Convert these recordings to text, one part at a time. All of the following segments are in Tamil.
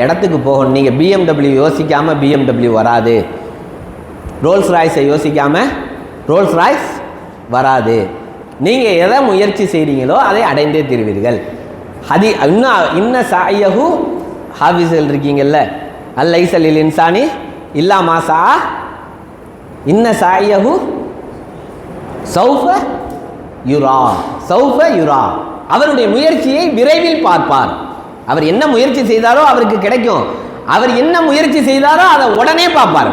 இடத்துக்கு போகணும். நீங்கள் பிஎம்டபிள்யூ யோசிக்காமல் பிஎம்டபிள்யூ வராது. ரோல்ஸ் ராய்ஸை யோசிக்காமல் ரோல்ஸ் ராய்ஸ் வராது. நீங்கள் எதை முயற்சி செய்கிறீங்களோ அதை அடைந்தே தீருவீர்கள். ஹதி இன்னும் இன்ன சாயஹு ஹாஃபிஸ்கள் இருக்கீங்கல்ல. அல் லைசலில் இன்சானி இல்லா மாசா இன்ன சாயஹு சௌஃப யுரா. சௌஃப யுரா. அவருடைய முயற்சியை விரைவில் பார்ப்பார். அவர் என்ன முயற்சி செய்தாரோ அவருக்கு கிடைக்கும். அவர் என்ன முயற்சி செய்தாரோ அதை உடனே பார்ப்பார்.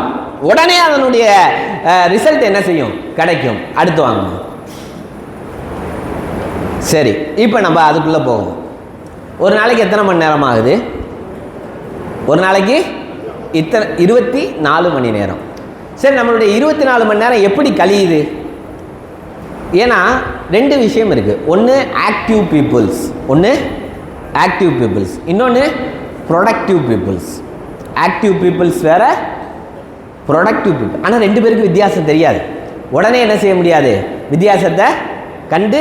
உடனே அதனுடைய ரிசல்ட் என்ன செய்யும்? கிடைக்கும். அடுத்து வாங்க. சரி இப்போ நம்ம அதுக்குள்ளே போவோம். ஒரு நாளைக்கு எத்தனை மணி நேரம் ஆகுது? ஒரு நாளைக்கு இத்தனை இருபத்தி நாலு மணி நேரம். சரி நம்மளுடைய இருபத்தி நாலு மணி நேரம் எப்படி கழியுது? ஏன்னா ரெண்டு விஷயம் இருக்குது ஒன்று ஆக்டிவ் பீப்புள்ஸ் ஒன்று ஆக்டிவ் பீப்புள்ஸ் இன்னொன்று ப்ரொடக்டிவ் பீப்புள்ஸ் ஆக்டிவ் பீப்புள்ஸ் வேறு ப்ரொடக்டிவ் பீப்புள் ஆனால் ரெண்டு பேருக்கு வித்தியாசம் தெரியாது. உடனே என்ன செய்ய முடியாது? வித்தியாசத்தை கண்டு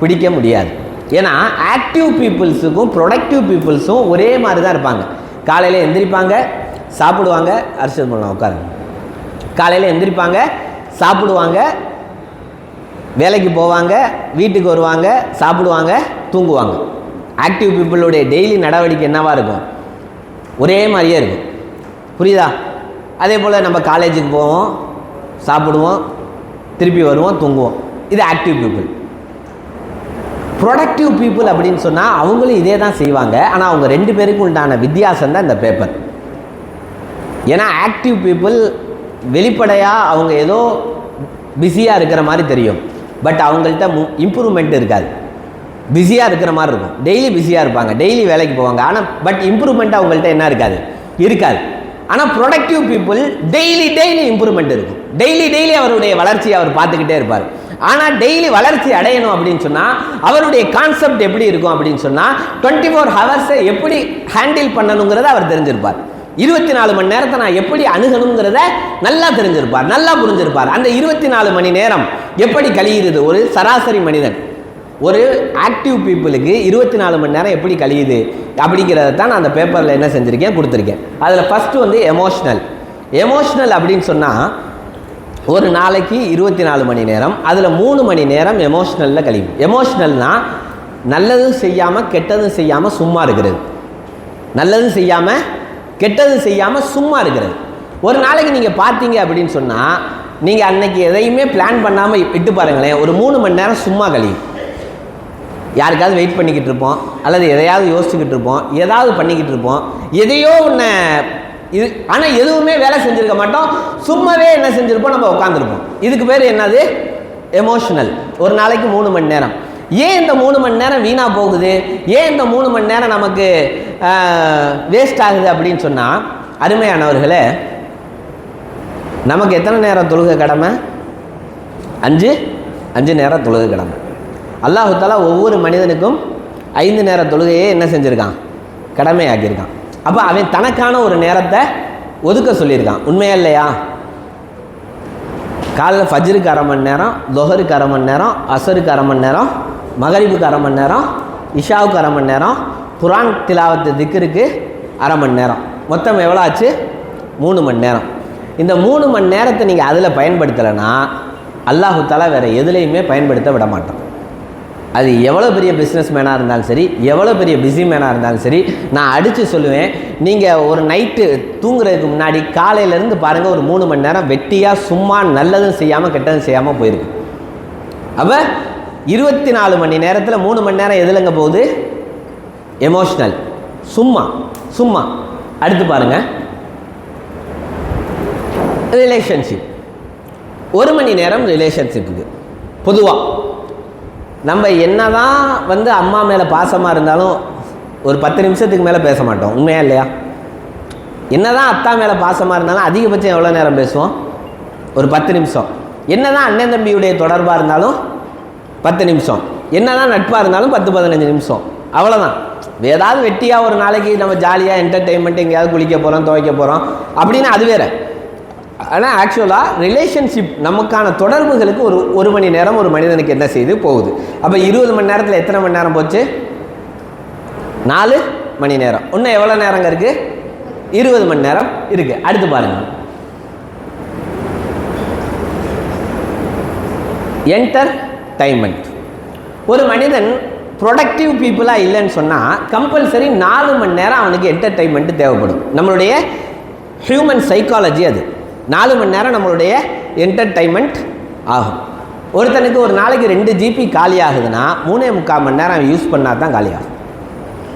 பிடிக்க முடியாது. ஏன்னா ஆக்டிவ் பீப்புள்ஸுக்கும் ப்ரொடக்டிவ் பீப்புள்ஸும் ஒரே மாதிரி தான் இருப்பாங்க. காலையில் எந்திரிப்பாங்க சாப்பிடுவாங்க அரசியல் பண்ணலாம் உட்காருங்க. காலையில் எந்திரிப்பாங்க சாப்பிடுவாங்க வேலைக்கு போவாங்க வீட்டுக்கு வருவாங்க சாப்பிடுவாங்க தூங்குவாங்க. ஆக்டிவ் பீப்புளுடைய டெய்லி நடவடிக்கை என்னவாக இருக்கும்? ஒரே மாதிரியே இருக்கும். புரியுதா? அதே போல் நம்ம காலேஜுக்கு போவோம் சாப்பிடுவோம் திருப்பி வருவோம் தூங்குவோம். இது ஆக்டிவ் பீப்புள் ப்ரொடக்டிவ் பீப்புள் அப்படின்னு சொன்னால் அவங்களும் இதே தான் செய்வாங்க. ஆனால் அவங்க ரெண்டு பேருக்கும் உண்டான வித்தியாசம் தான் இந்த பேப்பர் ஏன்னா ஆக்டிவ் பீப்புள் வெளிப்படையாக அவங்க ஏதோ பிஸியாக இருக்கிற மாதிரி தெரியும். பட் அவங்கள்ட்ட மு இம்ப்ரூவ்மெண்ட் இருக்காது. பிஸியாக இருக்கிற மாதிரி இருக்கும். டெய்லி பிஸியாக இருப்பாங்க. டெய்லி வேலைக்கு போவாங்க. ஆனால் பட் இம்ப்ரூவ்மெண்ட் அவங்கள்ட்ட என்ன இருக்காது? இருக்காது. ஆனால் productive people daily daily improvement இருக்கும். டெய்லி டெய்லி அவருடைய வளர்ச்சியை அவர் பார்த்துக்கிட்டே இருப்பார். ஆனால் டெய்லி வளர்ச்சி அடையணும் அப்படின்னு சொன்னால் அவருடைய கான்செப்ட் எப்படி இருக்கும் அப்படின்னு சொன்னால் டுவெண்ட்டி ஃபோர் ஹவர்ஸை எப்படி ஹேண்டில் பண்ணணுங்கிறத அவர் தெரிஞ்சிருப்பார். இருபத்தி நாலு மணி நேரத்தை நான் எப்படி அணுகணுங்கிறத நல்லா தெரிஞ்சிருப்பார். நல்லா புரிஞ்சிருப்பார். அந்த இருபத்தி நாலு மணி நேரம் எப்படி கழியிறது? ஒரு சராசரி மனிதன். ஒரு ஆக்டிவ் பீப்புளுக்கு இருபத்தி நாலு மணி நேரம் எப்படி கழியுது அப்படிங்கிறத தான் நான் அந்த பேப்பரில் என்ன செஞ்சுருக்கேன் கொடுத்துருக்கேன். அதில் ஃபஸ்ட்டு வந்து எமோஷ்னல் எமோஷ்னல் அப்படின்னு சொன்னால் ஒரு நாளைக்கு இருபத்தி நாலு மணி நேரம் அதில் மூணு மணி நேரம் எமோஷ்னலில் கழியும். எமோஷ்னல்னால் நல்லதும் செய்யாமல் கெட்டதும் செய்யாமல் சும்மா இருக்கிறது. நல்லதும் செய்யாமல் கெட்டதும் செய்யாமல் சும்மா இருக்கிறது. ஒரு நாளைக்கு நீங்கள் பார்த்தீங்க அப்படின்னு சொன்னால் நீங்கள் அன்னைக்கு எதையுமே பிளான் பண்ணாமல் விட்டு பாருங்களேன் ஒரு மூணு மணி நேரம் சும்மா கழியும். யாருக்காவது வெயிட் பண்ணிக்கிட்டு இருப்போம் அல்லது எதையாவது யோசிச்சுக்கிட்டு இருப்போம் ஏதாவது பண்ணிக்கிட்டு இருப்போம். எதையோ ஒன்று இது ஆனால் எதுவுமே வேலை செஞ்சுருக்க மாட்டோம். சும்மாவே என்ன செஞ்சுருப்போம் நம்ம உட்காந்துருப்போம் இதுக்கு பேர் என்னது? எமோஷனல் ஒரு நாளைக்கு மூணு மணி நேரம். ஏன் இந்த மூணு மணி நேரம் வீணாக போகுது? ஏன் இந்த மூணு மணி நேரம் நமக்கு வேஸ்ட் ஆகுது அப்படின்னு சொன்னால் அருமையானவர்களே நமக்கு எத்தனை நேரம் தொழுக கடமை? அஞ்சு? அஞ்சு நேரம் தொழுக கடமை. அல்லாஹு தாலா ஒவ்வொரு மனிதனுக்கும் ஐந்து நேர தொழுகையே என்ன செஞ்சுருக்கான்? கடமையாக்கியிருக்கான். அப்போ அவன் தனக்கான ஒரு நேரத்தை ஒதுக்க சொல்லியிருக்கான். உண்மையா இல்லையா? காலைல ஃபஜ்ருக்கு அரை மணி நேரம் தொஹருக்கு அரை மணி நேரம் அசருக்கு அரை மணி நேரம் மகரிபுக்கு அரை மணி நேரம் இஷாவுக்கு அரை மணி நேரம் குரான் திலாவத்து திக்கருக்கு அரை மணி நேரம். மொத்தம் எவ்வளோ ஆச்சு? மூணு மணி நேரம். இந்த மூணு மணி நேரத்தை நீங்கள் அதில் பயன்படுத்தலைன்னா அல்லாஹு தலா வேறு எதுலேயுமே பயன்படுத்த விட மாட்டோம் அது எவ்வளோ பெரிய பிஸ்னஸ் மேனாக இருந்தாலும் சரி எவ்வளோ பெரிய பிஸி மேனாக இருந்தாலும் சரி நான் அடித்து சொல்லுவேன் நீங்கள் ஒரு நைட்டு தூங்குறதுக்கு முன்னாடி காலையிலேருந்து பாருங்கள் ஒரு மூணு மணி நேரம் வெட்டியாக சும்மா நல்லதும் செய்யாமல் கெட்டதும் செய்யாமல் போயிருக்கு. அப்போ இருபத்தி நாலு மணி நேரத்தில் மூணு மணி நேரம் எதுலங்க போகுது? எமோஷ்னல் சும்மா சும்மா. அடுத்து பாருங்கள் ரிலேஷன்ஷிப் ஒரு மணி நேரம் ரிலேஷன்ஷிப்புக்கு பொதுவாக நம்ம என்னதான் வந்து அம்மா மேலே பாசமாக இருந்தாலும் ஒரு பத்து நிமிஷத்துக்கு மேலே பேச மாட்டோம். உண்மையா இல்லையா? என்னதான் அத்தா மேலே பாசமாக இருந்தாலும் அதிகபட்சம் எவ்வளோ நேரம் பேசுவோம்? ஒரு பத்து நிமிஷம். என்னதான் அண்ணன் தம்பியுடைய தொடர்பாக இருந்தாலும் பத்து நிமிஷம். என்னதான் நட்பாக இருந்தாலும் பத்து பதினஞ்சு நிமிஷம். அவ்வளோதான் ஏதாவது வெட்டியாக ஒரு நாளைக்கு நம்ம ஜாலியாக என்டர்டெயின்மெண்ட் எங்கேயாவது குளிக்க போகிறோம் துவைக்க போகிறோம் அப்படின்னு அது வேறு. ஆனால் ஆக்சுவலாக ரிலேஷன்ஷிப் நமக்கான தொடர்புகளுக்கு ஒரு ஒரு மணி நேரம் ஒரு மனிதனுக்கு என்ன செய்து போகுது? அப்போ இருபது மணி நேரத்தில் எத்தனை மணி நேரம் போச்சு? நாலு மணி நேரம். இன்னும் எவ்வளோ நேரங்க இருக்குது இருபது மணி நேரம் இருக்குது அடுத்து பாருங்கள் என்டர்டைன்மெண்ட் ஒரு மனிதன் ப்ரொடக்டிவ் பீப்புளாக இல்லைன்னு சொன்னால் கம்பல்சரி நாலு மணி நேரம் அவனுக்கு என்டர்டைன்மெண்ட் தேவைப்படும். நம்மளுடைய ஹியூமன் சைக்காலஜி அது. நாலு மணி நேரம் நம்மளுடைய என்டர்டைன்மெண்ட் ஆகும். ஒருத்தனுக்கு ஒரு நாளைக்கு ரெண்டு ஜிபி காலி ஆகுதுன்னா மூணே முக்கால் மணி நேரம் அவன் யூஸ் பண்ணால் தான் காலி ஆகும்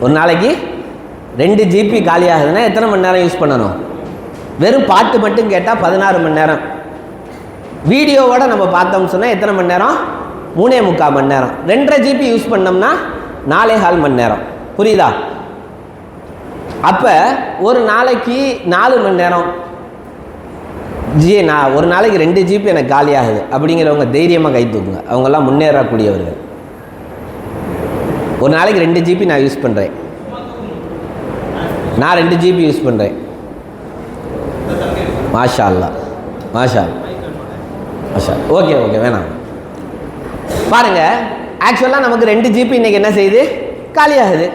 ஒரு நாளைக்கு ரெண்டு ஜிபி காலி ஆகுதுன்னா எத்தனை மணி நேரம் யூஸ் பண்ணணும்? வெறும் பாட்டு மட்டும் கேட்டால் பதினாறு மணி நேரம். வீடியோவோட நம்ம பார்த்தோம்னு சொன்னால் எத்தனை மணி நேரம்? மூணே முக்கால் மணி நேரம். ரெண்டரை ஜிபி யூஸ் பண்ணோம்னா நாலே கால் மணி நேரம். புரியுதா? அப்போ ஒரு நாளைக்கு நாலு மணி நேரம். ஜி நான் ஒரு நாளைக்கு ரெண்டு ஜிபி எனக்கு காலி ஆகுது. அப்படிங்கிறவங்க தைரியமாக கை தூக்குங்க. அவங்கெல்லாம் முன்னேறக்கூடியவர்கள். ஒரு நாளைக்கு ரெண்டு ஜிபி நான் யூஸ் பண்ணுறேன் நான் ரெண்டு ஜிபி யூஸ் பண்ணுறேன் மாஷா அல்லா மாஷா. மாஷா. ஓகே ஓகே வேணாம். பாருங்கள் ஆக்சுவலாக நமக்கு ரெண்டு ஜிபி இன்றைக்கி என்ன செய்யுது? காலியாகுது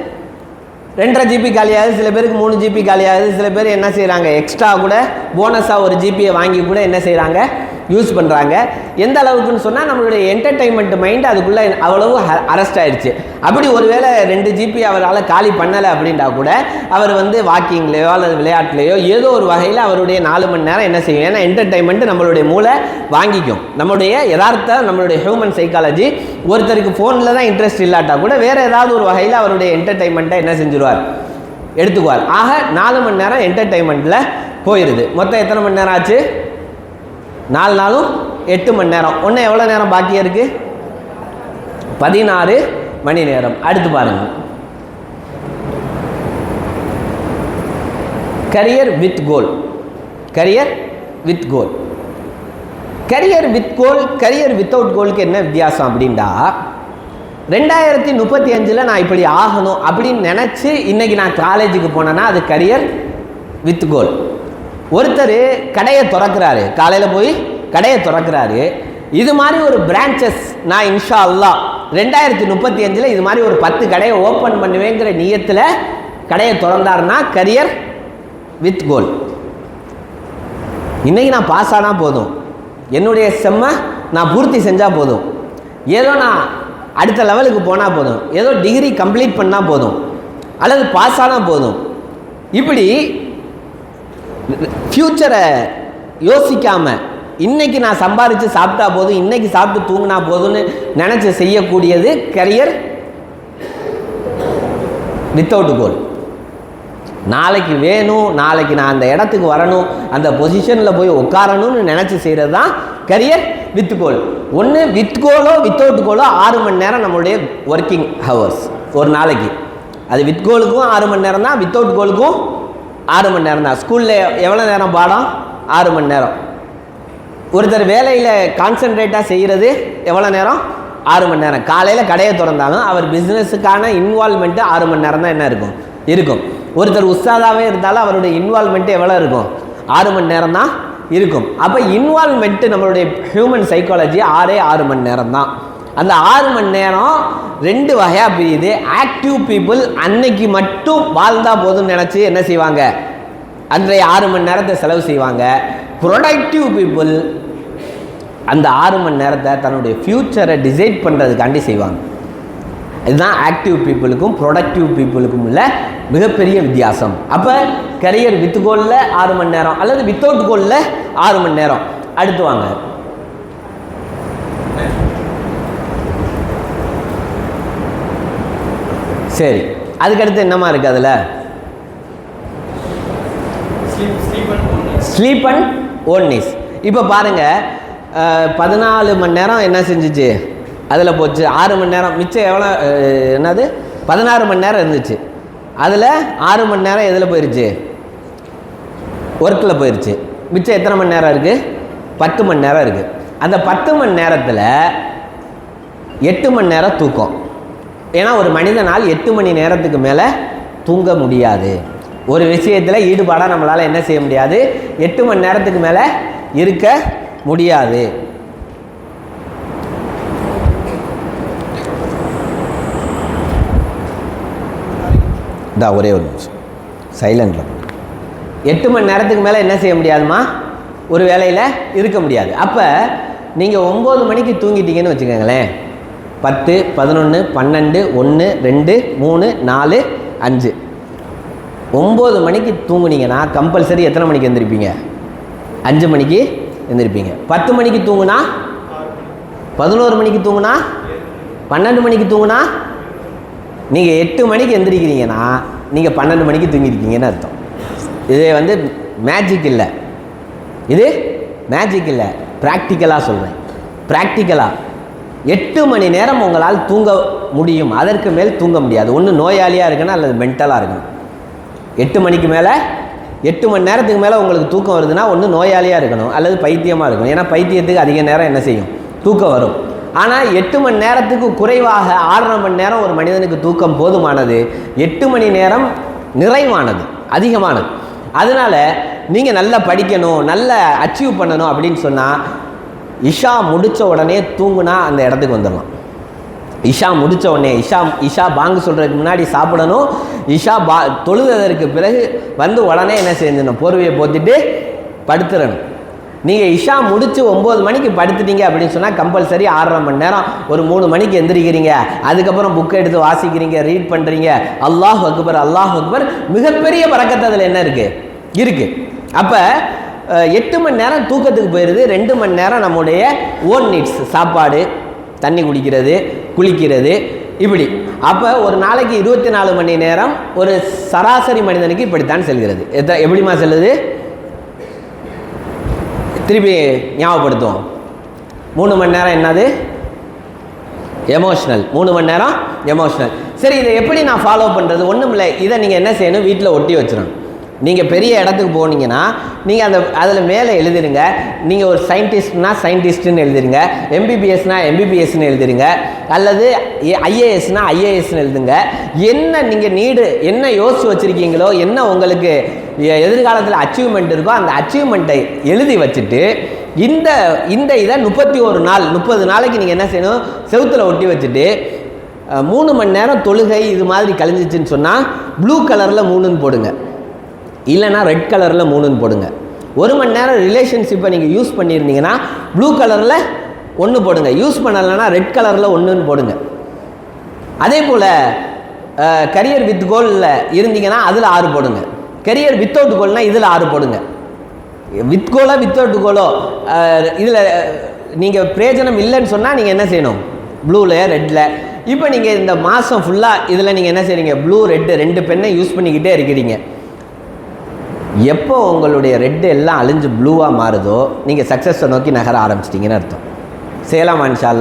ரெண்டரை ஜிபி காலியாகுது சில பேருக்கு மூணு ஜிபி காலியாகுது சில பேர் என்ன செய்கிறாங்க எக்ஸ்ட்ரா கூட போனஸாக ஒரு ஜிபியை வாங்கி கூட என்ன செய்கிறாங்க யூஸ் பண்ணுறாங்க எந்த அளவுக்குன்னு சொன்னால் நம்மளுடைய என்டர்டைன்மெண்ட் மைண்ட் அதுக்குள்ளே அவ்வளவு அரெஸ்ட் ஆயிடுச்சு. அப்படி ஒருவேளை ரெண்டு ஜிபி அவரால் காலி பண்ணலை அப்படின்ட்டா கூட அவர் வந்து வாக்கிங்லேயோ அல்லது விளையாட்டுலேயோ ஏதோ ஒரு வகையில் அவருடைய நாலு மணி நேரம் என்ன செய்யும்? ஏன்னா என்டர்டைன்மெண்ட் நம்மளுடைய மூளை வாங்கிக்கும். நம்மளுடைய யதார்த்த நம்மளுடைய ஹியூமன் சைக்காலஜி ஒருத்தருக்கு ஃபோனில் தான் இன்ட்ரெஸ்ட் இல்லாட்டா கூட வேறு ஏதாவது ஒரு வகையில் அவருடைய என்டர்டைன்மெண்ட்டை என்ன செஞ்சுருவார்? எடுத்துக்குவார். ஆக நாலு மணி நேரம் என்டர்டைன்மெண்ட்டில் போயிடுது மொத்தம் எத்தனை மணி நேரம் ஆச்சு? நாலு நாளும் எட்டு மணி நேரம். ஒன்று எவ்வளோ நேரம் பாக்கியாக இருக்குது பதினாறு மணி நேரம். அடுத்து பாருங்கள் career with goal career with goal career with goal career without கோலுக்கு என்ன வித்தியாசம் அப்படின்டா ரெண்டாயிரத்தி முப்பத்தி அஞ்சில் நான் இப்படி ஆகணும் அப்படின்னு நினச்சி இன்றைக்கி நான் காலேஜுக்கு போனேன்னா அது கரியர் வித் கோல் ஒருத்தர் கடையை திறக்கிறாரு. காலையில் போய் கடையை திறக்கிறாரு. இது மாதிரி ஒரு பிரான்ச்சஸ் நான் இன்ஷா அல்லா ரெண்டாயிரத்தி முப்பத்தி அஞ்சில் இது மாதிரி ஒரு பத்து கடையை ஓப்பன் பண்ணுவேங்கிற நியத்தில் கடையை திறந்தாருன்னா கரியர் வித் கோல் இன்றைக்கி நான் பாஸ் ஆனால் போதும். என்னுடைய செம்ம நான் பூர்த்தி செஞ்சால் போதும். ஏதோ நான் அடுத்த லெவலுக்கு போனால் போதும். ஏதோ டிகிரி கம்ப்ளீட் பண்ணால் போதும். அல்லது பாஸ் ஆனால் போதும். இப்படி ஃப்யூச்சரை யோசிக்காமல் இன்னைக்கு நான் சம்பாரித்து சாப்பிட்டா போதும் இன்னைக்கு சாப்பிட்டு தூங்கினா போதும்னு நினச்சி செய்யக்கூடியது கரியர் வித்தவுட் கோல் நாளைக்கு வேணும் நாளைக்கு நான் அந்த இடத்துக்கு வரணும் அந்த பொசிஷனில் போய் உட்காரணும்னு நினச்சி செய்கிறது தான் கரியர் வித் கோல் ஒன்று வித் கோலோ வித்தவுட் கோலோ ஆறு மணி நேரம் நம்மளுடைய ஒர்க்கிங் ஹவர்ஸ் ஒரு நாளைக்கு. அது வித் கோலுக்கும் ஆறு மணி நேரம் தான் வித்தவுட் கோலுக்கும் ஆறு மணி நேரம் தான் ஸ்கூலில் எவ்வளோ நேரம் பாடம்? ஆறு மணி நேரம். ஒருத்தர் வேலையில் கான்சென்ட்ரேட்டாக செய்கிறது எவ்வளோ நேரம்? ஆறு மணி நேரம். காலையில் கடையை திறந்தாலும் அவர் பிஸ்னஸுக்கான இன்வால்மெண்ட்டு ஆறு மணி நேரம் தான் என்ன இருக்கும்? இருக்கும். ஒருத்தர் உஸ்தாதாகவே இருந்தாலும் அவருடைய இன்வால்மெண்ட்டு எவ்வளோ இருக்கும்? ஆறு மணி நேரம் தான் இருக்கும். அப்போ இன்வால்மெண்ட்டு நம்மளுடைய ஹியூமன் சைக்காலஜி ஆறே ஆறு மணி நேரம் தான் அந்த ஆறு மணி நேரம் ரெண்டு வகையாக பிரியுது. ஆக்டிவ் பீப்புள் அன்னைக்கு மட்டும் வாழ்ந்தால் போதும்னு நினச்சி என்ன செய்வாங்க? அன்றைய ஆறு மணி நேரத்தை செலவு செய்வாங்க. ப்ரொடக்டிவ் பீப்புள் அந்த ஆறு மணி நேரத்தை தன்னுடைய ஃப்யூச்சரை டிசைட் பண்ணுறதுக்காண்டி செய்வாங்க. இதுதான் ஆக்டிவ் பீப்புளுக்கும் ப்ரொடக்டிவ் பீப்புளுக்கும் உள்ள மிகப்பெரிய வித்தியாசம். அப்போ கரியர் வித் கோலில் ஆறு மணி நேரம் அல்லது வித்தவுட் கோலில் ஆறு மணி நேரம். அடுத்து வாங்க. சரி. அதுக்கடுத்து என்னமா இருக்குது அதில்? ஸ்லீப் அண்ட் ஓன்னிஸ் இப்போ பாருங்கள் பதினாலு மணி நேரம் என்ன செஞ்சுச்சு? அதில் போச்சு. ஆறு மணி நேரம் மிச்சம் எவ்வளோ என்னது? பதினாறு மணி நேரம் இருந்துச்சு. அதில் ஆறு மணி நேரம் எதில் போயிருச்சு? ஒர்க்கில் போயிருச்சு. மிச்சம் எத்தனை மணி நேரம் இருக்குது பத்து மணி நேரம் இருக்குது அந்த பத்து மணி நேரத்தில் எட்டு மணி நேரம் தூக்கம். ஏன்னா ஒரு மனிதனால் எட்டு மணி நேரத்துக்கு மேலே தூங்க முடியாது. ஒரு விஷயத்தில் ஈடுபாடாக நம்மளால் என்ன செய்ய முடியாது? எட்டு மணி நேரத்துக்கு மேலே இருக்க முடியாது. இதா ஒரே ஒரு நிமிஷம். சைலண்டில் எட்டு மணி நேரத்துக்கு மேலே என்ன செய்ய முடியாதுமா? ஒரு வேலையில் இருக்க முடியாது. அப்போ நீங்கள் ஒம்பது மணிக்கு தூங்கிட்டீங்கன்னு வச்சுக்கோங்களேன். பத்து பதினொன்று பன்னெண்டு ஒன்று ரெண்டு மூணு நாலு அஞ்சு. ஒம்பது மணிக்கு தூங்குனீங்கன்னா கம்பல்சரி எத்தனை மணிக்கு எந்திரிப்பீங்க? அஞ்சு மணிக்கு எழுந்திருப்பீங்க பத்து மணிக்கு தூங்குனா? பதினோரு மணிக்கு தூங்குனா? பன்னெண்டு மணிக்கு தூங்குனா? நீங்கள் எட்டு மணிக்கு எந்திரிக்கிறீங்கன்னா நீங்கள் பன்னெண்டு மணிக்கு தூங்கியிருக்கீங்கன்னு அர்த்தம். இது வந்து மேஜிக் இல்லை. இது மேஜிக் இல்லை. ப்ராக்டிக்கலாக சொல்கிறேன் ப்ராக்டிக்கலாக எட்டு மணி நேரம் உங்களால் தூங்க முடியும். அதற்கு மேல் தூங்க முடியாது. ஒன்று நோயாளியாக இருக்கணும் அல்லது மென்டலாக இருக்கணும். எட்டு மணிக்கு மேலே எட்டு மணி நேரத்துக்கு மேலே உங்களுக்கு தூக்கம் வருதுன்னா ஒன்று நோயாளியாக இருக்கணும் அல்லது பைத்தியமாக இருக்கணும். ஏன்னா பைத்தியத்துக்கு அதிக நேரம் என்ன செய்யும்? தூக்கம் வரும். ஆனால் எட்டு மணி நேரத்துக்கு குறைவாக ஆறரை மணி நேரம் ஒரு மனிதனுக்கு தூக்கம் போதுமானது எட்டு மணி நேரம் நிறைவானது அதிகமானது. அதனால் நீங்கள் நல்லா படிக்கணும் நல்லா அச்சீவ் பண்ணணும் அப்படின்னு சொன்னால் இஷா முடித்த உடனே தூங்குனா அந்த இடத்துக்கு வந்துடலாம். இஷா முடித்த உடனே இஷா இஷா பாங்கு சொல்கிறதுக்கு முன்னாடி சாப்பிடணும். இஷா பா தொழுததற்கு பிறகு வந்து உடனே என்ன செஞ்சிடணும்? போர்வையை போத்திட்டு படுத்துடணும். நீங்கள் இஷா முடித்து ஒம்பது மணிக்கு படுத்துட்டீங்க அப்படின்னு சொன்னால் கம்பல்சரி ஆறரை மணி நேரம் ஒரு மூணு மணிக்கு எந்திரிக்கிறீங்க. அதுக்கப்புறம் புக்கை எடுத்து வாசிக்கிறீங்க ரீட் பண்ணுறீங்க அல்லாஹ் அக்பர் அல்லாஹ் அக்பர் மிகப்பெரிய பறக்கத்து அதில் என்ன இருக்குது இருக்குது அப்போ எட்டு மணி நேரம் தூக்கத்துக்கு போயிடுது ரெண்டு மணி நேரம் நம்முடைய ஓன் நீட்ஸ் சாப்பாடு தண்ணி குடிக்கிறது குளிக்கிறது இப்படி. அப்போ ஒரு நாளைக்கு இருபத்தி நாலு மணி நேரம் ஒரு சராசரி மனிதனுக்கு இப்படித்தான் செல்கிறது. எத்த எப்படிமா செல்லுது? திருப்பி ஞாபகப்படுத்துவோம். மூணு மணி நேரம் என்னது? எமோஷ்னல் மூணு மணி நேரம் எமோஷ்னல் சரி இதை எப்படி நான் ஃபாலோ பண்ணுறது ஒன்றும் இல்லை இதை நீங்கள் என்ன செய்யணும்? வீட்டில் ஒட்டி வச்சிடணும். நீங்கள் பெரிய இடத்துக்கு போனீங்கன்னா நீங்கள் அந்த அதில் மேலே எழுதிருங்க. நீங்கள் ஒரு சயின்டிஸ்ட்னா சயின்டிஸ்ட்னு எழுதிருங்க. எம்பிபிஎஸ்னா எம்பிபிஎஸ்னு எழுதிருங்க. அல்லது ஐஏஎஸ்னா ஐஏஎஸ்னு எழுதுங்க. என்ன நீங்கள் நீடு என்ன யோசிச்சு வச்சுருக்கீங்களோ என்ன உங்களுக்கு எதிர்காலத்தில் அச்சீவ்மெண்ட் இருக்கோ அந்த அச்சீவ்மெண்ட்டை எழுதி வச்சுட்டு இந்த இந்த இதை முப்பத்தி ஒரு நாள் முப்பது நாளைக்கு நீங்கள் என்ன செய்யணும்? செவுத்துல ஒட்டி வச்சுட்டு மூணு மணி நேரம் தொழுகை இது மாதிரி கழிஞ்சிச்சின்னு சொன்னால் ப்ளூ கலரில் மூணுன்னு போடுங்க. இல்லைன்னா ரெட் கலரில் மூணுன்னு போடுங்க. ஒரு மணி நேரம் ரிலேஷன்ஷிப்பை நீங்கள் யூஸ் பண்ணியிருந்தீங்கன்னா ப்ளூ கலரில் ஒன்று போடுங்க. யூஸ் பண்ணலைன்னா ரெட் கலரில் ஒன்றுன்னு போடுங்க. அதே போல் கரியர் வித் கோலில் இருந்தீங்கன்னா அதில் ஆறு போடுங்க. கரியர் வித்தவுட் கோல்னால் இதில் ஆறு போடுங்க. வித் கோலோ வித்தவுட் கோலோ இதில் நீங்கள் பிரயோஜனம் இல்லைன்னு சொன்னால் நீங்கள் என்ன செய்யணும்? ப்ளூவில் ரெட்டில் இப்போ நீங்கள் இந்த மாதம் ஃபுல்லாக இதில் நீங்கள் என்ன செய்கிறீங்க ப்ளூ ரெட்டு ரெண்டு பெண்ணை யூஸ் பண்ணிக்கிட்டே இருக்கிறீங்க. எப்போ உங்களுடைய ரெட்டு எல்லாம் அழிஞ்சு ப்ளூவாக மாறுதோ நீங்கள் சக்ஸஸை நோக்கி நகர ஆரம்பிச்சிட்டிங்கன்னு அர்த்தம். சேலம் இன்ஷா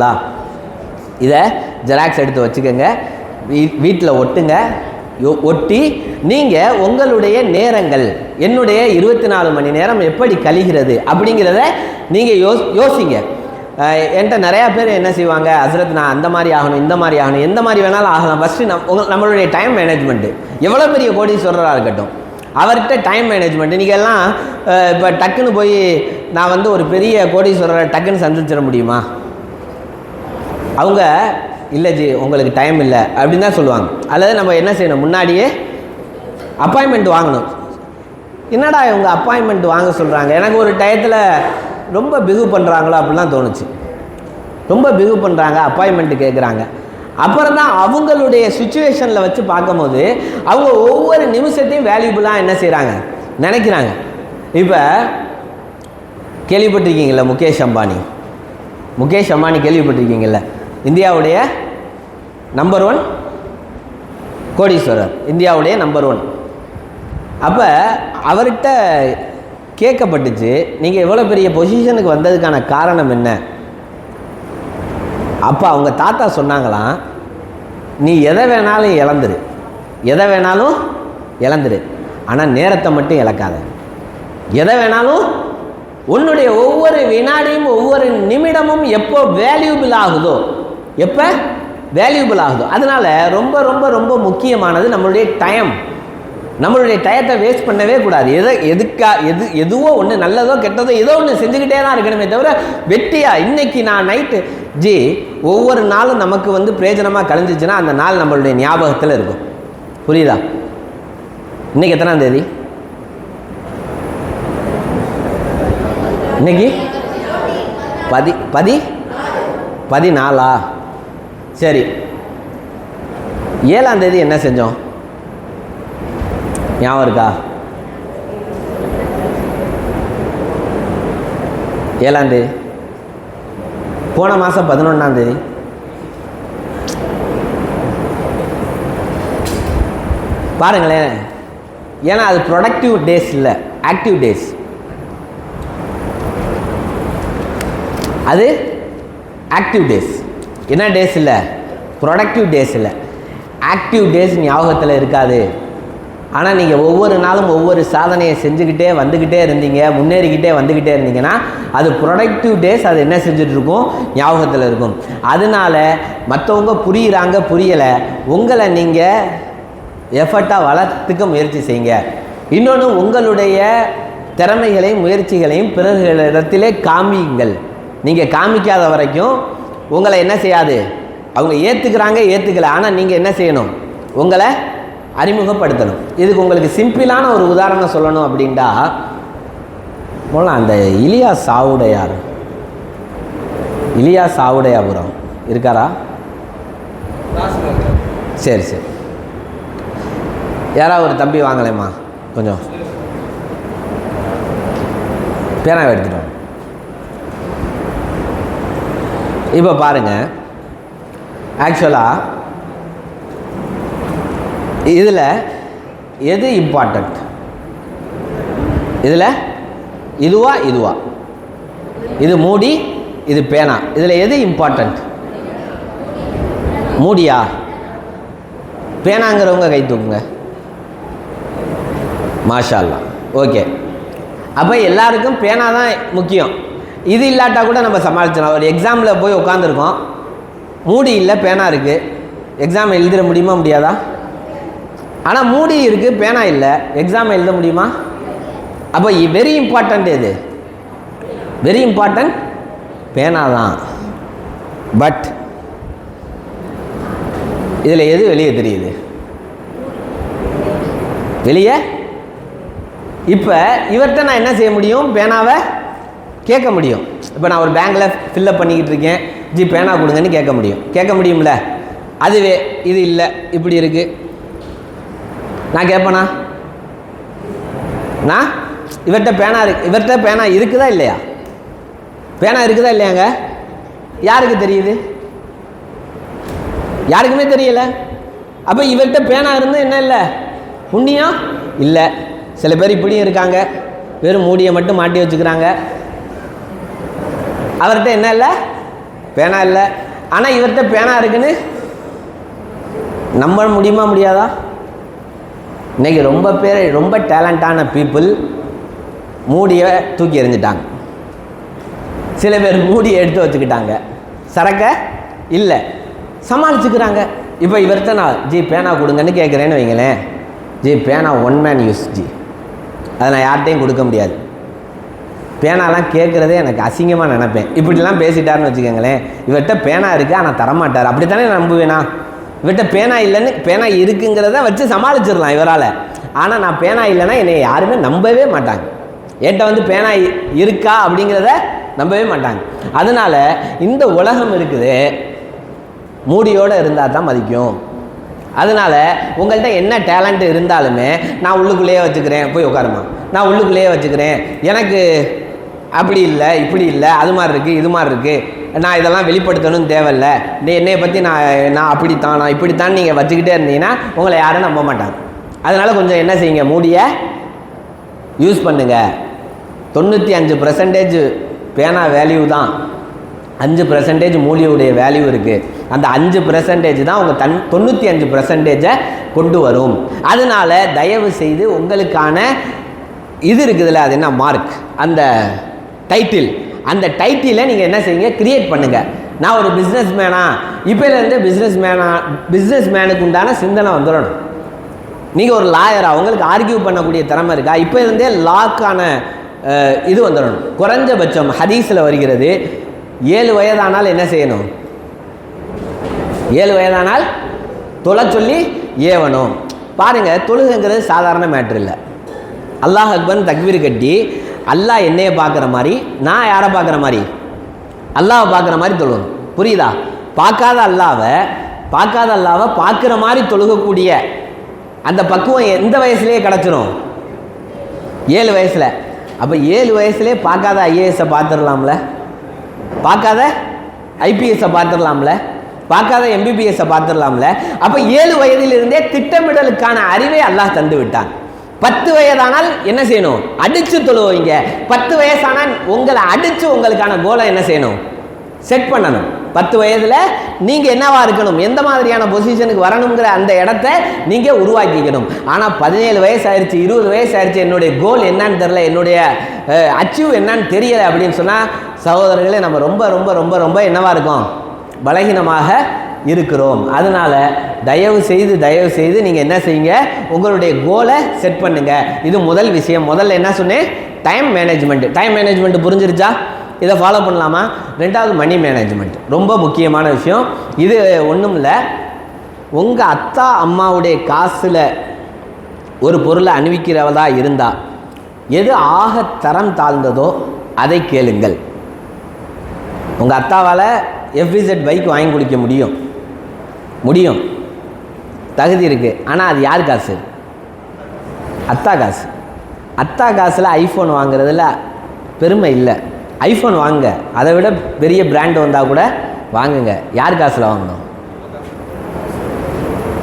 இதை ஜெராக்ஸ் எடுத்து வச்சுக்கோங்க. வீட்டில் ஒட்டுங்க. ஒட்டி நீங்கள் உங்களுடைய நேரங்கள் என்னுடைய இருபத்தி நாலு மணி நேரம் எப்படி கழிகிறது அப்படிங்கிறத நீங்கள் யோ யோசிங்க. என்கிட்ட நிறையா பேர் என்ன செய்வாங்க ஹசரத் நான் அந்த மாதிரி ஆகணும் இந்த மாதிரி ஆகணும் எந்த மாதிரி வேணாலும் ஆகலாம். ஃபஸ்ட்டு நம் உங்கள் நம்மளுடைய டைம் மேனேஜ்மெண்ட்டு எவ்வளோ பெரிய கோடீஸ்வரராக இருக்கட்டும். அவர்கிட்ட டைம் மேனேஜ்மெண்ட் இன்றைக்கெல்லாம் இப்போ டக்குன்னு போய் நான் வந்து ஒரு பெரிய கோடீஸ்வரரை டக்குன்னு சந்திச்சிட முடியுமா? அவங்க இல்லை ஜி உங்களுக்கு டைம் இல்லை. அப்படின்னு தான் சொல்லுவாங்க. அல்லது நம்ம என்ன செய்யணும்? முன்னாடியே அப்பாயின்மெண்ட் வாங்கணும். என்னடா இவங்க அப்பாயின்மெண்ட் வாங்க சொல்கிறாங்க எனக்கு ஒரு டயத்தில் ரொம்ப பிகு பண்ணுறாங்களோ அப்படிலாம் தோணுச்சு. ரொம்ப பிகு பண்ணுறாங்க அப்பாயின்மெண்ட்டு கேட்குறாங்க அப்புறம் தான் அவங்களுடைய சுச்சுவேஷனில் வச்சு பார்க்கும்போது அவங்க ஒவ்வொரு நிமிஷத்தையும் வேல்யூபுளாக என்ன செய்கிறாங்க நினைக்கிறாங்க. இப்போ கேள்விப்பட்டிருக்கீங்கள முகேஷ் அம்பானி? முகேஷ் அம்பானி கேள்விப்பட்டிருக்கீங்கள இந்தியாவுடைய நம்பர் ஒன் கோடீஸ்வரர். இந்தியாவுடைய நம்பர் ஒன் அப்போ அவர்கிட்ட கேட்கப்பட்டுச்சு நீங்கள் எவ்வளோ பெரிய பொசிஷனுக்கு வந்ததுக்கான காரணம் என்ன? அப்போ அவங்க தாத்தா சொன்னாங்களாம் நீ எதை வேணாலும் இழந்துரு. எதை வேணாலும் இழந்துரு. ஆனால் நேரத்தை மட்டும் இழக்காத. எதை வேணாலும் உன்னுடைய ஒவ்வொரு வினாடியும் ஒவ்வொரு நிமிடமும் எப்போ வேல்யூபிள் ஆகுதோ எப்போ? வேல்யூபிள் ஆகுதோ. அதனால் ரொம்ப ரொம்ப ரொம்ப முக்கியமானது நம்மளுடைய டைம் நம்மளுடைய டயத்தை வேஸ்ட் பண்ணவே கூடாது. எதை எதுக்கா எது எதுவோ ஒன்று நல்லதோ கெட்டதோ ஏதோ ஒன்று செஞ்சுக்கிட்டே தான் இருக்கணுமே தவிர வெட்டியா இன்னைக்கு நான் நைட்டு ஜி ஒவ்வொரு நாளும் நமக்கு வந்து பிரயோஜனமாக கழிஞ்சிச்சுன்னா அந்த நாள் நம்மளுடைய ஞாபகத்தில் இருக்கும். புரியுதா? இன்னைக்கு எத்தனாம் தேதி? இன்னைக்கு? பதி பதி பதினாலா? சரி. ஏழாம் தேதி என்ன செஞ்சோம்? ஞாபகம் இருக்கா? ஏழாந்தேதி போன மாதம் பதினொன்றாந்தேதி பாருங்களேன். ஏன்னா அது ப்ரொடக்டிவ் டேஸ் இல்லை. ஆக்டிவ் டேஸ் அது ஆக்டிவ் டேஸ் என்ன டேஸ் இல்லை? ப்ரொடக்டிவ் டேஸ் இல்லை. ஆக்டிவ் டேஸ் ஞாபகத்தில் இருக்காது. ஆனால் நீங்கள் ஒவ்வொரு நாளும் ஒவ்வொரு சாதனையை செஞ்சுக்கிட்டே வந்துக்கிட்டே இருந்தீங்க முன்னேறிக்கிட்டே வந்துக்கிட்டே இருந்தீங்கன்னா அது ப்ரொடக்டிவ் டேஸ் அது என்ன செஞ்சுட்டு இருக்கும் ஞாபகத்தில் இருக்கும். அதனால மற்றவங்க புரியுறாங்க புரியலை உங்களை நீங்கள் எஃபர்ட்டாக வளர்த்துக்க முயற்சி செய்யுங்க. இன்னொன்று உங்களுடைய திறமைகளையும் முயற்சிகளையும் பிறர்களிடத்திலே காமியுங்கள். நீங்கள் காமிக்காத வரைக்கும் உங்களை என்ன செய்யாது? அவங்க ஏற்றுக்கிறாங்க ஏற்றுக்கலை ஆனால் நீங்கள் என்ன செய்யணும்? உங்களை அறிமுகப்படுத்தணும். இதுக்கு உங்களுக்கு சிம்பிளான ஒரு உதாரணம் சொல்லணும் அப்படின்டா முதல்ல அந்த இலியா சாவுடையார். இலியா சாவுடையாபுரம். இருக்காரா? சரி சரி. யாராவது ஒரு தம்பி வாங்கலேம்மா? கொஞ்சம். பேனாவை எடுத்துட்டோம் இப்போ பாருங்கள் ஆக்சுவலாக இதில் எது இம்பார்ட்டண்ட் இதில் இதுவா இதுவா? இது மூடி இது பேனா. இதில் எது இம்பார்ட்டண்ட் மூடியா? பேனாங்கிறவங்க கை தூக்குங்க. மாஷால்லா. ஓகே. அப்போ எல்லாருக்கும் பேனா தான் முக்கியம். இது இல்லாட்டா கூட நம்ம சமாளிச்சிடலாம். ஒரு எக்ஸாமில் போய் உட்காந்துருக்கோம் மூடி இல்லை பேனா இருக்குது எக்ஸாம் எழுதிட முடியுமா முடியாதா? ஆனால் மூடி இருக்குது பேனா இல்லை. எக்ஸாம் எழுத முடியுமா? அப்போ வெரி இம்பார்ட்டண்ட் எது? வெரி இம்பார்ட்டண்ட் பேனா தான். பட் இதில் எது வெளியே தெரியுது? வெளியே? இப்போ இவர்கிட்ட நான் என்ன செய்ய முடியும்? பேனாவை கேட்க முடியும். இப்போ நான் ஒரு பேங்கில் ஃபில்லப் பண்ணிக்கிட்டு இருக்கேன். ஜி பேனா கொடுங்கன்னு கேட்க முடியும். கேட்க முடியும்ல? அதுவே இது இல்லை இப்படி இருக்குது நான் கேட்பேனா நான்? இவர்கிட்ட பேனா இருக்கு இவர்கிட்ட பேனா இருக்குதா இல்லையா? பேனா இருக்குதா இல்லையாங்க யாருக்கு தெரியுது? யாருக்குமே தெரியல. அப்போ இவர்கிட்ட பேனா இருந்து என்ன இல்லை? புண்ணியம் இல்லை. சில பேர் இப்படியும் இருக்காங்க. வெறும் மூடியை மட்டும் மாட்டி வச்சுக்கிறாங்க. அவர்கிட்ட என்ன இல்லை? பேனா இல்லை. ஆனால் இவர்கிட்ட பேனா இருக்குன்னு நம்ப முடியுமா முடியாதா? இன்றைக்கி ரொம்ப பேர் ரொம்ப டேலண்டான பீப்புள் மூடியை தூக்கி எறிஞ்சிட்டாங்க. சில பேர் மூடியை எடுத்து வச்சுக்கிட்டாங்க. சரக்க இல்லை. சமாளிச்சுக்கிறாங்க. இப்போ இவர்கிட்ட நான் ஜி பேனா கொடுங்கன்னு கேட்குறேன்னு வைங்களேன். ஜி பேனா ஒன் மேன் யூஸ் ஜி. அதை நான் யார்கிட்டையும் கொடுக்க முடியாது. பேனாலாம் கேட்குறதே எனக்கு அசிங்கமாக நினப்பேன். இப்படிலாம் பேசிட்டாருன்னு வச்சுக்கோங்களேன். இவர்கிட்ட பேனா இருக்குது ஆனால் தரமாட்டார். அப்படி தானே நம்புவேனா? இவர்கிட்ட பேனா இல்லைன்னு பேனா இருக்குங்கிறத வச்சு சமாளிச்சிடலாம் இவரால். ஆனால் நான் பேனா இல்லைன்னா என்னை யாருமே நம்பவே மாட்டாங்க. என்கிட்ட வந்து பேனா இருக்கா அப்படிங்கிறத நம்பவே மாட்டாங்க. அதனால் இந்த உலகம் இருக்குது மூடியோடு இருந்தால் தான் மதிக்கும். அதனால் உங்கள்கிட்ட என்ன டேலண்ட் இருந்தாலுமே நான் உள்ளுக்குள்ளேயே வச்சுக்கிறேன் போய் உட்காருமா. நான் உள்ளுக்குள்ளேயே வச்சுக்கிறேன். எனக்கு அப்படி இல்லை இப்படி இல்லை அது மாதிரி இருக்குது இது மாதிரி இருக்குது நான் இதெல்லாம் வெளிப்படுத்தணும்னு தேவையில்ல. நீ என்னையை பற்றி நான் நான் அப்படித்தான் நான் இப்படித்தான் நீங்கள் வச்சுக்கிட்டே இருந்தீங்கன்னா உங்களை யாரும் நம்ப மாட்டாங்க. அதனால் கொஞ்சம் என்ன செய்யுங்க மூடிய யூஸ் பண்ணுங்க. தொண்ணூற்றி அஞ்சு பர்சன்டேஜ் பேனா வேல்யூ தான். அஞ்சு பர்சன்டேஜ் மூலியுடைய வேல்யூ இருக்குது அந்த அஞ்சு பர்சன்டேஜ் தான் உங்கள் தன் தொண்ணூற்றி அஞ்சு பர்சன்டேஜை கொண்டு வரும். அதனால தயவு செய்து உங்களுக்கான இது இருக்குதுல்ல அது என்ன மார்க் அந்த டைட்டில் அந்த டைட்டிலை நீங்கள் என்ன செய்யுங்க? கிரியேட் பண்ணுங்கள் நான் ஒரு பிஸ்னஸ் மேனா இப்போலேருந்து பிஸ்னஸ் மேனா பிஸ்னஸ் மேனுக்கு உண்டான சிந்தனை வந்துடணும். நீங்கள் ஒரு லாயரா உங்களுக்கு ஆர்கியூ பண்ணக்கூடிய திறமை இருக்கா? இப்போ இருந்தே லாக்கான இது வந்துடணும். குறைஞ்சபட்சம் ஹதீஸில் வருகிறது ஏழு வயதானால் என்ன செய்யணும்? ஏழு வயதானால் தொலை சொல்லி ஏவணும். பாருங்கள் தொழுகைங்கிறது சாதாரண மேட்ரு இல்லை. அல்லாஹ் அக்பர் தக்வீர் கட்டி அல்லாஹ் என்னைய பார்க்குற மாதிரி நான் யாரை பார்க்குற மாதிரி? அல்லாவை பார்க்குற மாதிரி தொழுகணும். புரியுதா? பார்க்காத அல்லாவை பார்க்காத அல்லாவை பார்க்குற மாதிரி தொழுகக்கூடிய அந்த பக்குவம் எந்த வயசுலேயே கிடச்சிரும்? ஏழு வயசில். அப்போ ஏழு வயசுலேயே பார்க்காத ஐஏஎஸை பார்த்துடலாம்ல? பார்க்காத ஐபிஎஸ்ஸை பார்த்துடலாம்ல? பார்க்காத எம்பிபிஎஸ்ஸை பார்த்துடலாம்ல? அப்போ ஏழு வயதிலிருந்தே திட்டமிடலுக்கான அறிவை அல்லாஹ் தந்து விட்டான் பத்து வயதானால் என்ன செய்யணும்? அடிச்சு தொழுவீங்க பத்து வயசானால் உங்களை அடிச்சு உங்களுக்கான கோலை என்ன செய்யணும்? செட் பண்ணணும். பத்து வயதில் நீங்கள் என்னவா இருக்கணும்? எந்த மாதிரியான பொசிஷனுக்கு வரணுங்கிற அந்த இடத்த நீங்கள் உருவாக்கிக்கணும். ஆனால் பதினேழு வயசு ஆயிடுச்சு இருபது வயசு ஆயிடுச்சு என்னுடைய கோல் என்னன்னு தெரில என்னுடைய அச்சீவ் என்னன்னு தெரியலை அப்படின்னு சொன்னால் சகோதரர்களே நம்ம ரொம்ப ரொம்ப ரொம்ப ரொம்ப என்னவா இருக்கும்? பலகீனமாக இருக்கிறோம். அதனால் தயவு செய்து தயவு செய்து நீங்கள் என்ன செய்யுங்க? உங்களுடைய கோலை செட் பண்ணுங்கள் இது முதல் விஷயம். முதல்ல என்ன சொன்னேன்? டைம் மேனேஜ்மெண்ட் டைம் மேனேஜ்மெண்ட் புரிஞ்சிருச்சா? இதை ஃபாலோ பண்ணலாமா? ரெண்டாவது மணி மேனேஜ்மெண்ட் ரொம்ப முக்கியமான விஷயம். இது ஒன்றும் இல்லை. உங்கள் அத்தா அம்மாவுடைய காசில் ஒரு பொருளை அணிவிக்கிறவதா இருந்தால் எது ஆக தரம் தாழ்ந்ததோ அதை கேளுங்கள். உங்கள் அத்தாவால் எஃப்இசட் பைக் வாங்கி கொடுக்க முடியும். முடியும். தகுதி இருக்குது ஆனால் அது யார் காசு? அத்தா காசு. அத்தா காசில் ஐஃபோன் வாங்குறதுல பெருமை இல்லை. ஐஃபோன் வாங்க. அதை விட பெரிய பிராண்ட் வந்தால் கூட வாங்குங்க. யார் காசில் வாங்கணும்?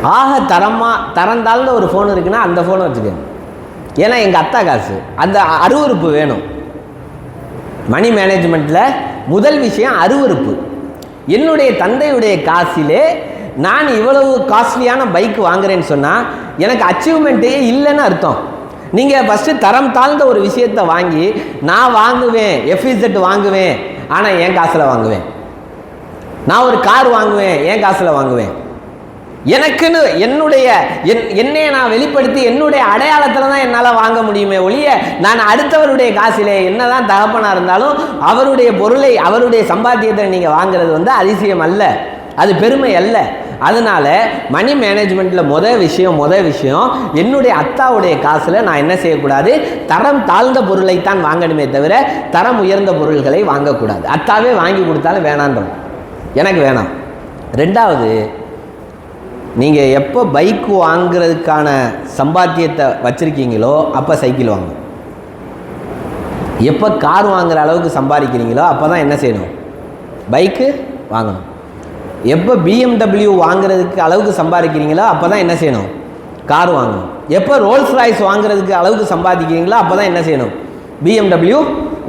ஆக தரமாக தரம் ஒரு ஃபோன் இருக்குன்னா அந்த ஃபோனை வச்சுக்கோங்க. ஏன்னா எங்கள் அத்தா காசு. அந்த அருவறுப்பு வேணும். மணி மேனேஜ்மெண்ட்டில் முதல் விஷயம் அருவறுப்பு என்னுடைய தந்தையுடைய காசிலே நான் இவ்வளவு காஸ்ட்லியான பைக் வாங்குறேன்னு சொன்னால் எனக்கு அச்சீவ்மெண்ட்டே இல்லைன்னு அர்த்தம். நீங்கள் ஃபஸ்ட்டு தரம் தாழ்ந்த ஒரு விஷயத்தை வாங்கி நான் வாங்குவேன் எஃப்இசெட் வாங்குவேன் ஆனால் என் காசில் வாங்குவேன். நான் ஒரு கார் வாங்குவேன் என் காசில் வாங்குவேன். எனக்குன்னு என்னுடைய என் என்னைய நான் வெளிப்படுத்தி என்னுடைய அடையாளத்தில் தான் என்னால் வாங்க முடியுமே ஒழிய நான் அடுத்தவருடைய காசிலே என்னதான் தகப்பனாக இருந்தாலும் அவருடைய பொருளை அவருடைய சம்பாத்தியத்தை நீங்கள் வாங்குறது வந்து அதிசயம் அல்ல. அது பெருமை அல்ல. அதனால மணி மேனேஜ்மெண்ட்டில் முத விஷயம் முத விஷயம் என்னுடைய அத்தாவுடைய காசில் நான் என்ன செய்யக்கூடாது? தரம் தாழ்ந்த பொருளைத்தான் வாங்கணுமே தவிர தரம் உயர்ந்த பொருள்களை வாங்கக்கூடாது. அத்தாவே வாங்கி கொடுத்தாலும் வேணான்றோம் எனக்கு வேணாம். ரெண்டாவது நீங்கள் எப்போ பைக் வாங்குறதுக்கான சம்பாத்தியத்தை வச்சுருக்கீங்களோ அப்போ சைக்கிள் வாங்க. எப்போ கார் வாங்குற அளவுக்கு சம்பாதிக்கிறீங்களோ அப்போ தான் என்ன செய்யணும்? பைக்கு வாங்கணும். எப்போ பிஎம்டபிள்யூ வாங்குறதுக்கு அளவுக்கு சம்பாதிக்கிறீங்களோ அப்போ தான் என்ன செய்யணும்? கார் வாங்கணும். எப்போ ரோல்ஸ் ராய்ஸ் வாங்குறதுக்கு அளவுக்கு சம்பாதிக்கிறீங்களோ அப்போ தான் என்ன செய்யணும்? பிஎம்டபிள்யூ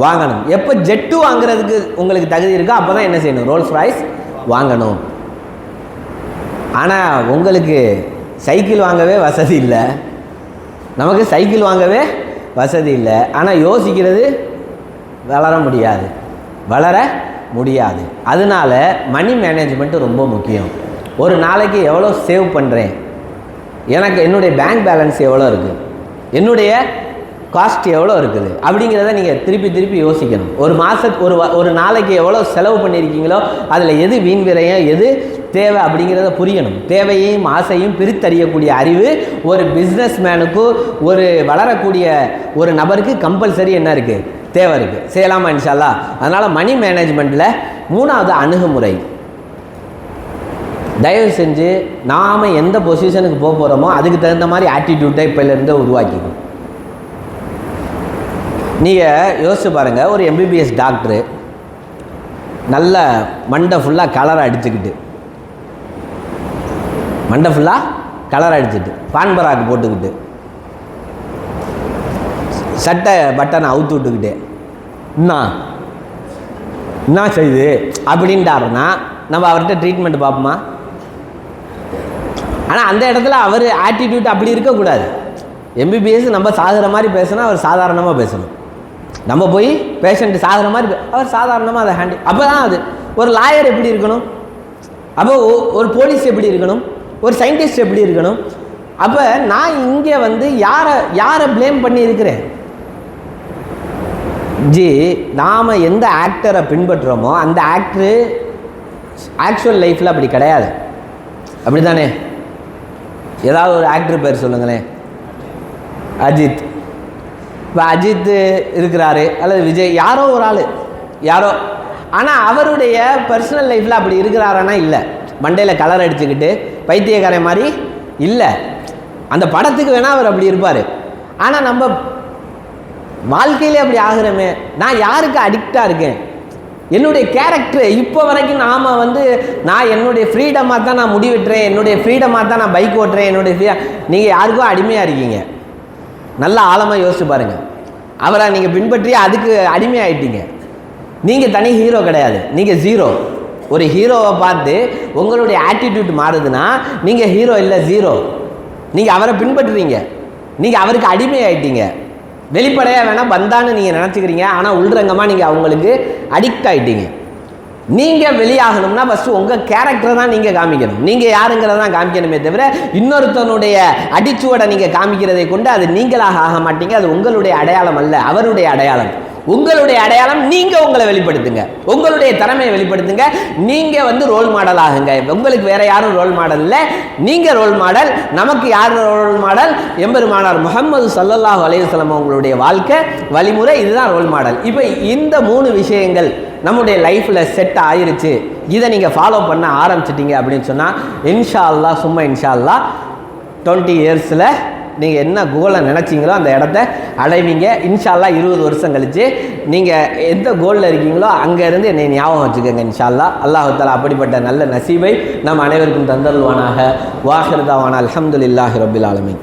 வாங்கணும். எப்போ ஜெட்டு வாங்குறதுக்கு உங்களுக்கு தகுதி இருக்கோ அப்போ தான் என்ன செய்யணும்? ரோல்ஸ் ராய்ஸ் வாங்கணும். ஆனால் உங்களுக்கு சைக்கிள் வாங்கவே வசதி இல்லை. நமக்கு சைக்கிள் வாங்கவே வசதி இல்லை. ஆனால் யோசிக்கிறது வளர முடியாது. வளர முடியாது. அதனால மணி மேனேஜ்மெண்ட்டு ரொம்ப முக்கியம். ஒரு நாளைக்கு எவ்வளோ சேவ் பண்ணுறேன் எனக்கு என்னுடைய பேங்க் பேலன்ஸ் எவ்வளோ இருக்குது என்னுடைய காஸ்ட் எவ்வளோ இருக்குது? அப்படிங்கிறத நீங்கள் திருப்பி திருப்பி யோசிக்கணும். ஒரு மாதத்துக்கு ஒரு ஒரு நாளைக்கு எவ்வளோ செலவு பண்ணியிருக்கீங்களோ அதில் எது வீண் விரயம் எது தேவை அப்படிங்கிறத புரியணும். தேவையையும் ஆசையும் பிரித்தறியக்கூடிய அறிவு ஒரு பிஸ்னஸ் மேனுக்கு ஒரு வளரக்கூடிய ஒரு நபருக்கு கம்பல்சரி என்ன இருக்குது தேவை இருக்குது செய்யலாமா இன்ஷால்லா? அதனால் மணி மேனேஜ்மெண்ட்டில் மூணாவது அணுகுமுறை. தயவு செஞ்சு நாம் எந்த பொசிஷனுக்கு போக போகிறோமோ அதுக்கு தகுந்த மாதிரி ஆட்டிடியூட்டை இப்போலேருந்தே உருவாக்கிக்கணும் நீங்கள் யோசிச்சு பாருங்கள் ஒரு எம்பிபிஎஸ் டாக்டரு நல்ல மண்டை ஃபுல்லாக கலர் அடிச்சுக்கிட்டு. மண்டை ஃபுல்லாக கலர் அடிச்சுட்டு. பான்பராக்கு போட்டுக்கிட்டு. சட்டை பட்டனை அவுத்து விட்டுக்கிட்டு என்ன என்ன செய்யுது அப்படின்ட்டாருன்னா நம்ம அவர்கிட்ட ட்ரீட்மெண்ட் பார்ப்போமா? ஆனால் அந்த இடத்துல அவர் ஆட்டிடியூட் அப்படி இருக்கக்கூடாது. எம்பிபிஎஸ் நம்ம சாகுற மாதிரி பேசினா அவர் சாதாரணமாக பேசணும். நம்ம போய் பேஷண்ட் சாகுற மாதிரி பே- அவர் சாதாரணமாக அதை ஹேண்டில் அப்போ தான் அது ஒரு லாயர் எப்படி இருக்கணும்? அப்போ ஒரு போலீஸ் எப்படி இருக்கணும்? ஒரு சயின்டிஸ்ட் எப்படி இருக்கணும்? அப்போ நான் இங்கே வந்து யாரை யாரை ப்ளேம் பண்ணி இருக்கிறேன் ஜி நாம் எந்த ஆக்டரை பின்பற்றுறோமோ அந்த ஆக்டரு ஆக்சுவல் லைஃப்பில் அப்படி கிடையாது. அப்படி தானே ஏதாவது ஒரு ஆக்டர் பேர் சொல்லுங்களேன் அஜித். இப்போ அஜித் இருக்கிறாரு அல்லது விஜய் யாரோ ஒரு ஆள் யாரோ. ஆனால் அவருடைய பர்சனல் லைஃப்பில் அப்படி இருக்கிறாரனா? இல்லை. மண்டையில் கலர் அடிச்சுக்கிட்டு பைத்தியக்காரன் மாதிரி? இல்லை. அந்த படத்துக்கு வேணால் அவர் அப்படி இருப்பார். ஆனால் நம்ம வாழ்க்கையிலே அப்படி ஆகிறோமே. நான் யாருக்கு அடிக்டாக இருக்கேன்? என்னுடைய கேரக்டர் இப்போ வரைக்கும் நாம் வந்து நான் என்னுடைய ஃப்ரீடமாக தான் நான் முடிவெட்டுறேன் என்னுடைய ஃப்ரீடமாக தான் நான் பைக் ஓட்டுறேன் என்னுடைய ஃப்ரீ நீங்கள் யாருக்கும் அடிமையாக இருக்கீங்க. நல்லா ஆழமாக யோசிச்சு பாருங்க. அவரை நீங்கள் பின்பற்றி அதுக்கு அடிமையாயிட்டீங்க. நீங்கள் தனி ஹீரோ கிடையாது. நீங்கள் ஜீரோ ஒரு ஹீரோவை பார்த்து உங்களுடைய ஆட்டிடியூட் மாறுதுன்னா நீங்கள் ஹீரோ இல்லை ஜீரோ நீங்கள் அவரை பின்பற்றுறீங்க. நீங்கள் அவருக்கு அடிமையாயிட்டீங்க. வெளிப்படையாக வேணால் வந்தான்னு நீங்கள் நினச்சிக்கிறீங்க. ஆனால் உள்ரங்கமாக நீங்கள் அவங்களுக்கு அடிக்ட் ஆகிட்டீங்க நீங்கள் வெளியாகணும்னா ஃபஸ்ட்டு உங்கள் கேரக்டரை தான் நீங்கள் காமிக்கணும். நீங்கள் யாருங்கிறத தான் காமிக்கணுமே தவிர இன்னொருத்தனுடைய அடிச்சுவடை நீங்கள் காமிக்கிறதை கொண்டு அது நீங்களாக ஆக மாட்டீங்க. அது உங்களுடைய அடையாளம் அல்ல அவருடைய அடையாளம். உங்களுடைய அடையாளம் நீங்க உங்களை வெளிப்படுத்துங்க. உங்களுடைய திறமையை வெளிப்படுத்துங்க. நீங்க வந்து ரோல் மாடல் ஆகுங்க. உங்களுக்கு வேற யாரும் ரோல் மாடல் இல்லை. நீங்க ரோல் மாடல் நமக்கு யார் ரோல் மாடல் எம்பெருமானார் முகமது சல்லல்லாஹு அலையுஸ்லம் உங்களுடைய வாழ்க்கை வழிமுறை இதுதான் ரோல் மாடல் இப்போ இந்த மூணு விஷயங்கள் நம்முடைய லைஃப்பில் செட் ஆயிருச்சு. இதை நீங்கள் ஃபாலோ பண்ண ஆரம்பிச்சிட்டிங்க அப்படின்னு சொன்னால் இன்ஷா அல்லாஹ் சும்மா இன்ஷா அல்லாஹ் டுவெண்ட்டி இயர்ஸில் நீங்கள் என்ன கோலை நினச்சிங்களோ அந்த இடத்த அடைவீங்க. இன்ஷால்லா இருபது வருஷம் கழித்து நீங்கள் எந்த கோலில் இருக்கீங்களோ அங்கேருந்து என்னை ஞாபகம் வச்சுக்கோங்க இன்ஷால்லா. அல்லாஹு அப்படிப்பட்ட நல்ல நசீபை நம் அனைவருக்கும் தந்தருவானாக வாஹிருதாவான. அலமதுல்லாஹி ரபில் ஆலமின்.